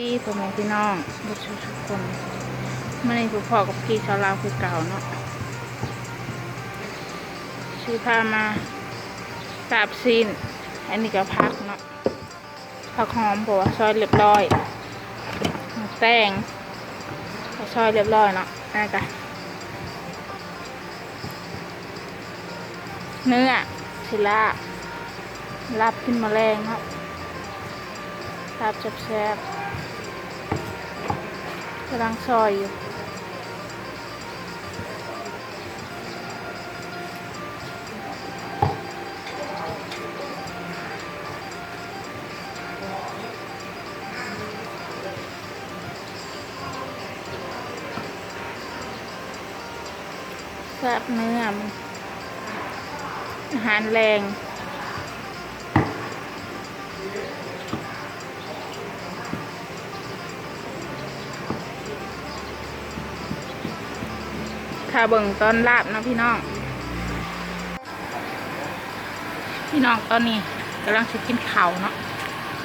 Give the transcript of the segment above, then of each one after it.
พี่พ่อแม่พี่น้องบุตรทุกคนมื่อนี้ผู้พ่อกับพี่ชาวลาวคือเก่าเนาะชื่อพามาสาบซีน อันนี้ก็พักเนาะผักหอมบอกว่าซอยเรียบร้อยหมูแตงก็ซอยเรียบร้อยเนาะนั่นก็เนื้อสิลาลาบขึ้นมาแรงเนาะลาบแซ่บๆ กำลังซอยอยู่แซ่บเนื้อมันอาหารแรง ค่ะเบิ่งตอนลาบเนาะพี่น้อง พี่น้องตอนนี้กำลังจะกินเขาเนาะ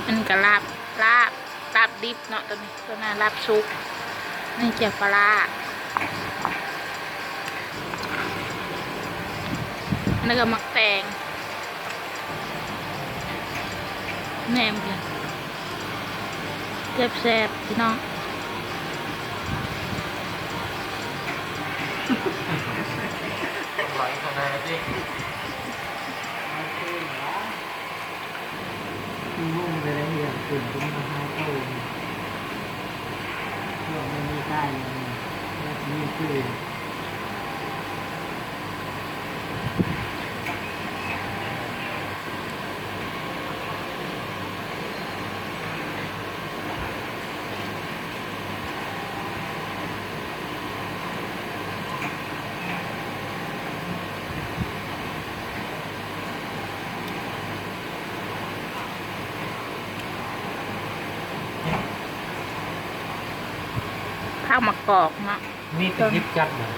อันนี้ก็ลาบลาบลาบดิบเนาะตัวนี้ตัวนั้นลาบซุปนี่เจียวปลาร้าอันนี้ก็มักแตงแหนมกันแซ่บๆพี่น้อง ไหลขนาดนี้มุ่งไปได้เหี้ยตื่นขึ้นมาห้เท่าช่วงไม่มีใกล้แล้วนี่คือ ข้าวมะกอกเนาะมีติดยิบจัดนะ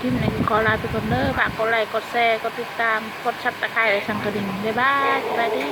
คลิปนี้ขอลาไปก่อนเด้อฝากกดไลค์กดแชร์กดติดตามกดชับตะไคร้และสังกระดิ่งบ๊ายบายสวัสดี